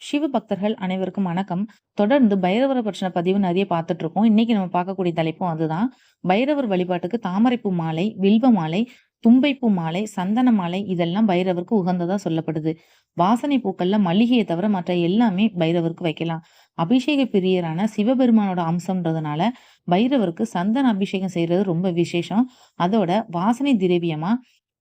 சிவ பக்தர்கள் அனைவருக்கும் வணக்கம். தொடர்ந்து பைரவர பற்றின பதிவு நிறைய பார்த்துட்டு இருக்கோம். இன்னைக்கு நம்ம பார்க்கக்கூடிய தலைப்பும் அதுதான். பைரவர் வழிபாட்டுக்கு தாமரைப்பூ மாலை, வில்வ மாலை, தும்பைப்பூ மாலை, சந்தன மாலை இதெல்லாம் பைரவருக்கு உகந்ததா சொல்லப்படுது. வாசனை பூக்கள்ல மளிகையை தவிர மற்ற எல்லாமே பைரவருக்கு வைக்கலாம். அபிஷேக பிரியரான சிவபெருமானோட அம்சம்ன்றதுனால, பைரவருக்கு சந்தன அபிஷேகம் செய்யறது ரொம்ப விசேஷம். அதோட வாசனை திரவியமா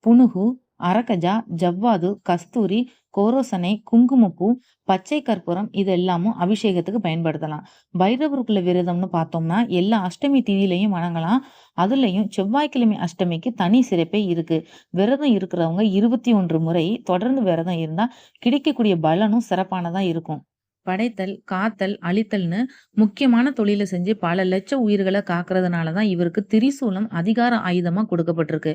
புனுகு, அரகஜா, ஜவ்வாது, கஸ்தூரி, கோரோசனை, குங்குமப்பூ, பச்சை கற்பூரம் இது எல்லாமும் அபிஷேகத்துக்கு பயன்படுத்தலாம். பைரவருக்குள்ள விரதம்னு பார்த்தோம்னா, எல்லா அஷ்டமி திதியிலையும் வணங்கலாம். அதுலயும் செவ்வாய்க்கிழமை அஷ்டமிக்கு தனி சிறப்பே இருக்கு. விரதம் இருக்கிறவங்க 21 முறை தொடர்ந்து விரதம் இருந்தா கிடைக்கக்கூடிய பலனும் சிறப்பானதா இருக்கும். படைத்தல், காத்தல், அழித்தல்னு முக்கியமான தொழில செஞ்சு பல லட்ச உயிர்களை காக்குறதுனாலதான் இவருக்கு திரிசூலம் அதிகார ஆயுதமா கொடுக்கப்பட்டிருக்கு.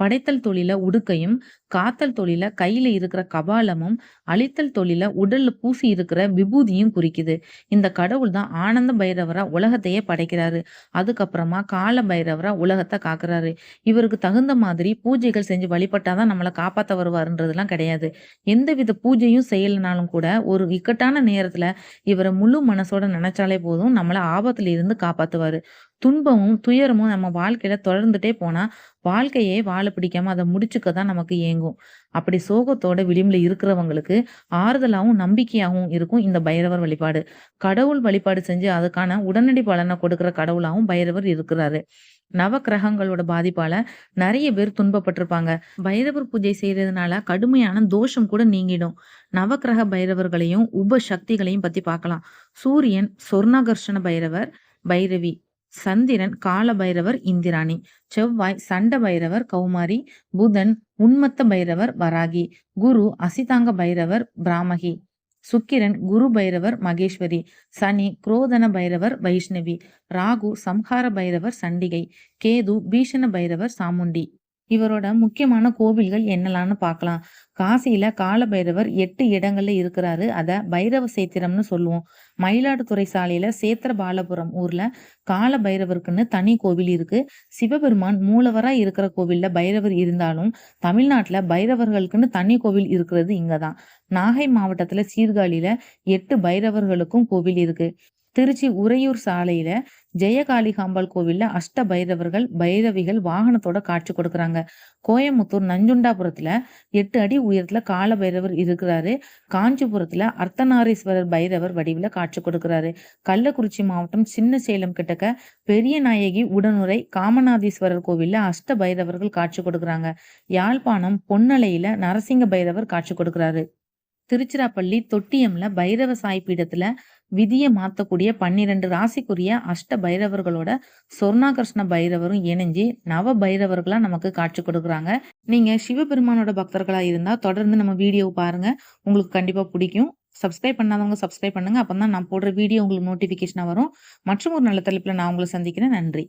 படைத்தல் தொழில உடுக்கையும், காத்தல் தொழில கையில இருக்கிற கபாலமும், அழித்தல் தொழில உடல்ல பூசி இருக்கிற விபூதியும் குறிக்குது. இந்த கடவுள் தான் ஆனந்த பைரவரா உலகத்தையே படைக்கிறாரு. அதுக்கப்புறமா கால பைரவரா உலகத்தை காக்குறாரு. இவருக்கு தகுந்த மாதிரி பூஜைகள் செஞ்சு வழிபட்டாதான் நம்மளை நம்மள காப்பாத்த வருவாருன்றதுலாம் கிடையாது. எந்தவித பூஜையும் செய்யலனாலும் கூட ஒரு இக்கட்டான நேரத்துல இவர முழு மனசோட நினைச்சாலே போதும் நம்மள ஆபத்துல இருந்து காப்பாத்துவாரு. துன்பமும், துயரமும் நம்ம வாழ்க்கையில தொடர்ந்துட்டே போனா, வாழ்க்கையே வாழ பிடிக்காம அதை முடிச்சுக்க தான் நமக்கு ஏங்கும். அப்படி சோகத்தோட விளிம்புல இருக்கிறவங்களுக்கு ஆறுதலாகவும் நம்பிக்கையாகவும் இருக்கும் இந்த பைரவர் வழிபாடு. கடவுள் வழிபாடு செஞ்சு அதுக்கான உடனடி பலனை கொடுக்கிற கடவுளாகவும் பைரவர் இருக்கிறாரு. நவக்கிரகங்களோட பாதிப்பால நிறைய பேர் துன்பப்பட்டிருப்பாங்க. பைரவர் பூஜை செய்யறதுனால கடுமையான தோஷம் கூட நீங்கிடும். நவக்கிரக பைரவர்களையும், உப சக்திகளையும் பத்தி பார்க்கலாம். சூரியன் சொர்ணாகர்ஷண பைரவர், பைரவி. சந்திரன் கால பைரவர், இந்திராணி. செவ்வாய் சண்ட பைரவர், கௌமாரி. புதன் உன்மத்த பைரவர், வராகி. குரு அசிதாங்க பைரவர், பிராமகி. சுக்கிரன் குரு பைரவர், மகேஸ்வரி. சனி குரோதன பைரவர், வைஷ்ணவி. ராகு சம்ஹார பைரவர், சண்டிகை. கேது பீஷண பைரவர், சாமுண்டி. இவரோட முக்கியமான கோவில்கள் என்னலான்னு பார்க்கலாம். காசியில கால பைரவர் எட்டு இடங்கள்ல இருக்கிறாரு. அத பைரவ சேத்திரம்னு சொல்லுவோம். மயிலாடுதுறை சாலையில சேத்திரபாலபுரம் ஊர்ல கால பைரவருக்குன்னு தனி கோவில் இருக்கு. சிவபெருமான் மூலவரா இருக்கிற கோவில்ல பைரவர் இருந்தாலும், தமிழ்நாட்டுல பைரவர்களுக்குன்னு தனி கோவில் இருக்கிறது இங்கதான் நாகை மாவட்டத்துல சீர்காழியில எட்டு பைரவர்களுக்கும் கோவில் இருக்கு. திருச்சி உறையூர் சாலையில ஜெயகாளிகாம்பாள் கோவில்ல அஷ்ட பைரவர்கள், பைரவிகள் வாகனத்தோட காட்சி கொடுக்குறாங்க. கோயமுத்தூர் நஞ்சுண்டாபுரத்துல எட்டு அடி உயரத்துல கால பைரவர் இருக்கிறாரு. காஞ்சிபுரத்துல அர்த்தநாரீஸ்வரர் பைரவர் வடிவில காட்சி கொடுக்குறாரு. கள்ளக்குறிச்சி மாவட்டம் சின்ன சேலம் கிட்டக்க பெரியநாயகி உடனுறை காமநாதீஸ்வரர் கோவில்ல அஷ்ட பைரவர்கள் காட்சி கொடுக்குறாங்க. யாழ்ப்பாணம் பொன்னலையில நரசிங்க பைரவர் காட்சி கொடுக்குறாரு. திருச்சிராப்பள்ளி தொட்டியம்ல பைரவ சாய் பீடத்துல விதியை மாத்தக்கூடிய 12 ராசிக்குரிய அஷ்ட பைரவர்களோட சொர்ணாகர்ஷ்ண பைரவரும் இணைஞ்சு நவ பைரவர்களா நமக்கு காட்சி கொடுக்குறாங்க. நீங்க சிவபெருமானோட பக்தர்களா இருந்தா தொடர்ந்து நம்ம வீடியோவை பாருங்க. உங்களுக்கு கண்டிப்பா பிடிக்கும். சப்ஸ்கிரைப் பண்ணாதவங்க சப்ஸ்கிரைப் பண்ணுங்க. அப்பதான் நான் போடுற வீடியோ உங்களுக்கு நோட்டிபிகேஷனா வரும். மற்றும் ஒரு நல்ல தலைப்புல நான் உங்களை சந்திக்கிறேன். நன்றி.